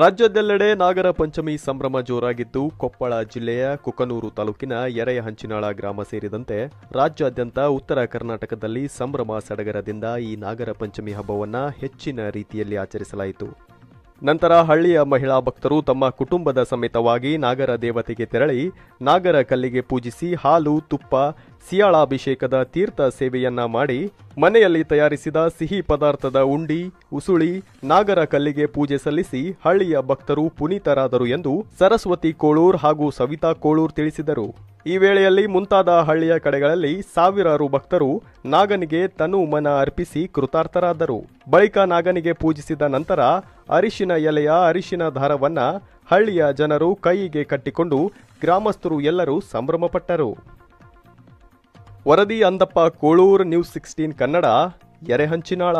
ರಾಜ್ಯದೆಲ್ಲೆಡೆ ನಾಗರ ಪಂಚಮಿ ಸಂಭ್ರಮ ಜೋರಾಗಿದ್ದು, ಕೊಪ್ಪಳ ಜಿಲ್ಲೆಯ ಕುಕನೂರು ತಾಲೂಕಿನ ಎರೆಯಹಂಚಿನಾಳ ಗ್ರಾಮ ಸೇರಿದಂತೆ ರಾಜ್ಯಾದ್ಯಂತ ಉತ್ತರ ಕರ್ನಾಟಕದಲ್ಲಿ ಸಂಭ್ರಮ ಸಡಗರದಿಂದ ಈ ನಾಗರ ಪಂಚಮಿ ಹಬ್ಬವನ್ನ ಹೆಚ್ಚಿನ ರೀತಿಯಲ್ಲಿ ಆಚರಿಸಲಾಯಿತು. ನಂತರ ಹಳ್ಳಿಯ ಮಹಿಳಾ ಭಕ್ತರು ತಮ್ಮ ಕುಟುಂಬದ ಸಮೇತವಾಗಿ ನಾಗರ ದೇವತೆಗೆ ತೆರಳಿ ನಾಗರ ಕಲ್ಲಿಗೆ ಪೂಜಿಸಿ ಹಾಲು, ತುಪ್ಪ, ಸಿಯಾಳಾಭಿಷೇಕದ ತೀರ್ಥ ಸೇವೆಯನ್ನ ಮಾಡಿ ಮನೆಯಲ್ಲಿ ತಯಾರಿಸಿದ ಸಿಹಿ ಪದಾರ್ಥದ ಉಂಡಿ, ಉಸುಳಿ, ನಾಗರ ಕಲ್ಲಿಗೆ ಪೂಜೆ ಸಲ್ಲಿಸಿ ಹಳ್ಳಿಯ ಭಕ್ತರು ಪುನೀತರಾದರು ಎಂದು ಸರಸ್ವತಿ ಕೋಳೂರ್ ಹಾಗೂ ಸವಿತಾ ಕೋಳೂರ್ ತಿಳಿಸಿದರು. ಈ ವೇಳೆಯಲ್ಲಿ ಮುಂತಾದ ಹಳ್ಳಿಯ ಕಡೆಗಳಲ್ಲಿ ಸಾವಿರಾರು ಭಕ್ತರು ನಾಗನಿಗೆ ತನು ಮನ ಅರ್ಪಿಸಿ ಕೃತಾರ್ಥರಾದರು. ಬಳಿಕ ನಾಗನಿಗೆ ಪೂಜಿಸಿದ ನಂತರ ಅರಿಶಿನ ಎಲೆಯ ಅರಿಶಿನ ದಾರವನ್ನ ಹಳ್ಳಿಯ ಜನರು ಕೈಗೆ ಕಟ್ಟಿಕೊಂಡು ಗ್ರಾಮಸ್ಥರು ಎಲ್ಲರೂ ಸಂಭ್ರಮಪಟ್ಟರು. ವರದಿ ಅಂದಪ್ಪ, ಕೋಳೂರು ನ್ಯೂಸ್ ಸಿಕ್ಸ್ಟೀನ್ ಕನ್ನಡ ಎರೆಹಂಚಿನಾಳ